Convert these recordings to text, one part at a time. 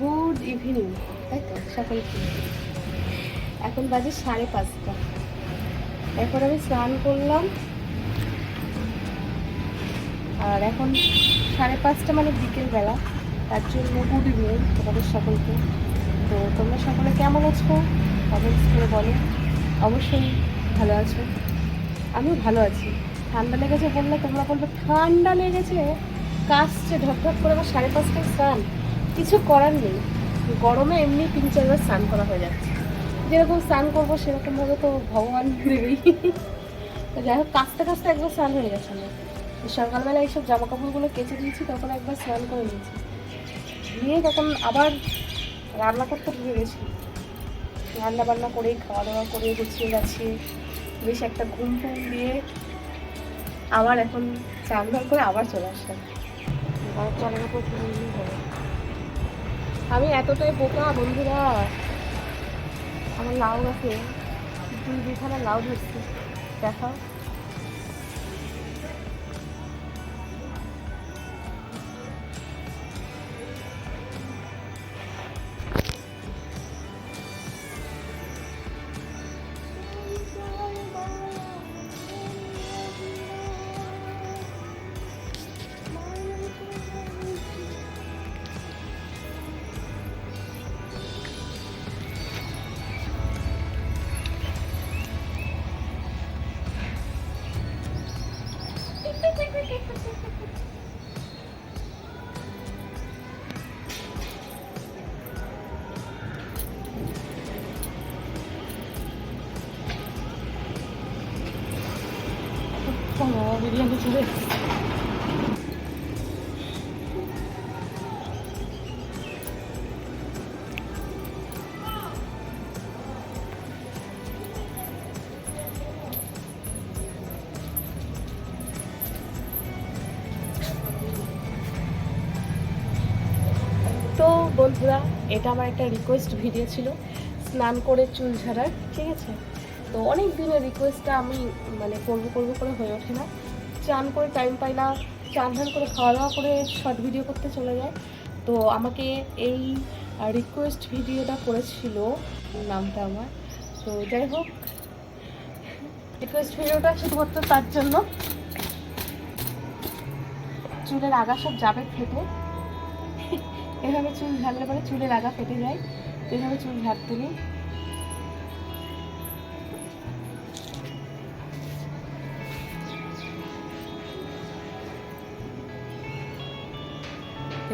Good evening তাই তো? সকলকে এখন বাজে সাড়ে পাঁচটা। এখন আমি স্নান করলাম। আর এখন সাড়ে পাঁচটা মানে বিকেলবেলা তার জন্য গুড ইভিনিং তোমাদের সকলকে। তো তোমরা সকলে কেমন আছো? কমেন্টস করে বলো। অবশ্যই ভালো আছো। আমিও ভালো আছি। ঠান্ডা লেগেছে বললে তোমরা বলবে, ঠান্ডা লেগেছে? কাশছে ঢকঢক করে আমার সাড়ে পাঁচটায় স্নান। কিছু করার নেই। গরমে এমনি তিন চারবার স্নান করা হয়ে যাচ্ছে। যেরকম স্নান করব, সেরকমভাবে তো ভগবান দেবেই। যাই হোক কাচতে কাচতে একবার স্নান হয়ে গেছে আমার। সকালবেলা এইসব জামা কাপড়গুলো কেচে দিয়েছি, তখন একবার স্নান করে নিয়েছি। নিয়ে তখন আবার রান্না করতে ঢুকে গেছি। রান্না বান্না করে খাওয়া দাওয়া করে গুছিয়ে গেছি। বেশ একটা ঘুম টুম দিয়ে আবার এখন চান করে আবার চলে আসলাম। চালের উপর ঘুমিয়ে হবে আমি এতটাই বোকা, বন্ধুরা। আমার লাউ গাছে দুই বিঘানা লাউ ধরছি। দেখাও। বিরিয়ানি চলে। তো বন্ধুরা, এটা আমার একটা রিকোয়েস্ট ভিডিও ছিল, স্নান করে চুল ঝাড়ার, ঠিক আছে তো অনেক দিনের রিকোয়েস্টটা আমি মানে করব করব করে হয়ে ওঠে না। চান করে টাইম পাই না, চান ধান করে খাওয়া দাওয়া করে শর্ট ভিডিও করতে চলে যায়। তো আমাকে এই রিকোয়েস্ট ভিডিওটা করেছিল, নামটা আমার। তো যাই হোক রিকোয়েস্ট ভিডিওটা শুধুমাত্র তার জন্য। চুলের আগা সব যাবে ফেটে। এভাবে চুল ঝাড়লে পরে চুলের আগা ফেটে যায়। তো এভাবে চুল ঝাড়তে নেই।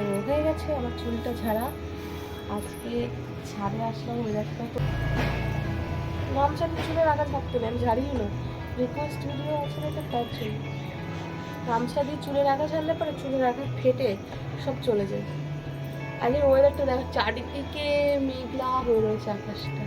তো হয়ে গেছে আমার চুলটা ঝাড়া। আজকে ছাদে আসলাম ওয়েদারটা তো নাম চালি চুলের আগা থাকতে আমি ঝাড়িও না। রিকোয়েস্ট ভিডিও আছে এটা তার জন্য। গামছা দিয়ে চুলের আগা ঝাড়লে পরে চুলের আগা ফেটে সব চলে যায়। আগে ওয়েদারটা দেখো, চারিদিকে মেঘলা হয়ে রয়েছে আকাশটা।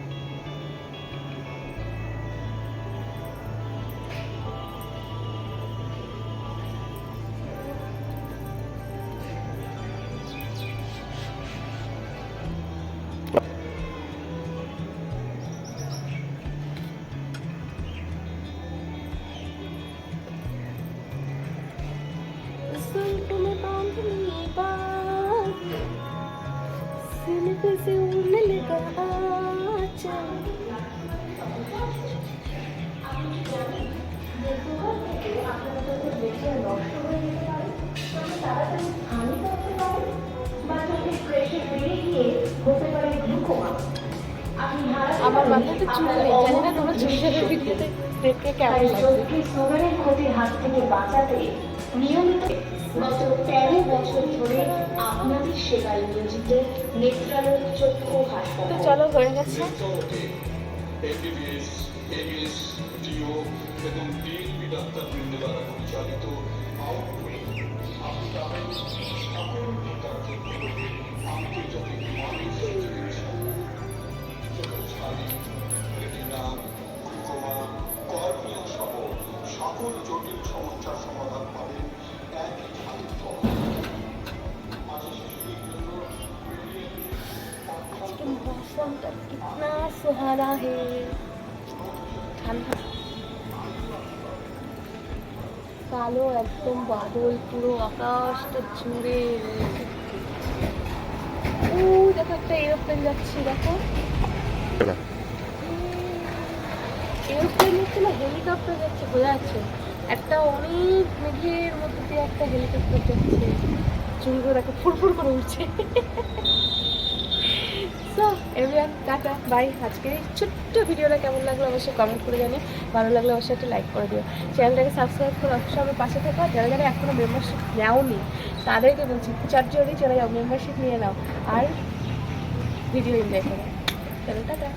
जुल्फ में बांध ली बात सिल्क से उड़ने लगा आंचल আমার মাথায় তো চুল নেই জানি না তোমার চুল ঝাড়ার ভিডিওতে দেখতে কেমন লাগছে চোখে সুগারের ক্ষতির হাত থেকে বাঁচাতে নিয়মিত গত তেরো বছর ধরে আপনাদের সেবায় নিয়োজিত নেত্রালয় চক্ষু হাসপাতাল। চলো হয়ে গেছে। এমবিবিএস এবিএস ডিও এবং ডিএলপি ডাক্তারবৃন্দ দ্বারা পরিচালিত আউটডোরিং হাসপাতাল সকল প্রকার मौसम तो कितना सुहाना है ঠান্ডা কালো একদম বাদল পুরো আকাশটা জুড়ে রয়েছে। ও দেখো একটা এরোপ্লেন যাচ্ছে দেখো এরোপ্লেন যাচ্ছে না হেলিকপ্টার যাচ্ছে বোঝা যাচ্ছে একটা অনেক মেঘের মধ্যে দিয়ে একটা হেলিকপ্টার যাচ্ছে চুলগুলো দেখো ফুরফুর করে উঠছে সো এভরিওয়ান টাটা বাই আজকে এই ছোট্ট ভিডিওটা কেমন লাগল অবশ্যই কমেন্ট করে জানি ভালো লাগলে অবশ্যই একটা লাইক করে দিও। চ্যানেলটাকে সাবস্ক্রাইব করে অবশ্যই আমার পাশে থাকা। যারা যারা এখনও মেম্বারশিপ নেওনি, তাদেরকে বলছি চারজনই চলে যাও মেম্বারশিপ নিয়ে নাও। আর ভিডিও এনজয় করো। চলো, টাটা।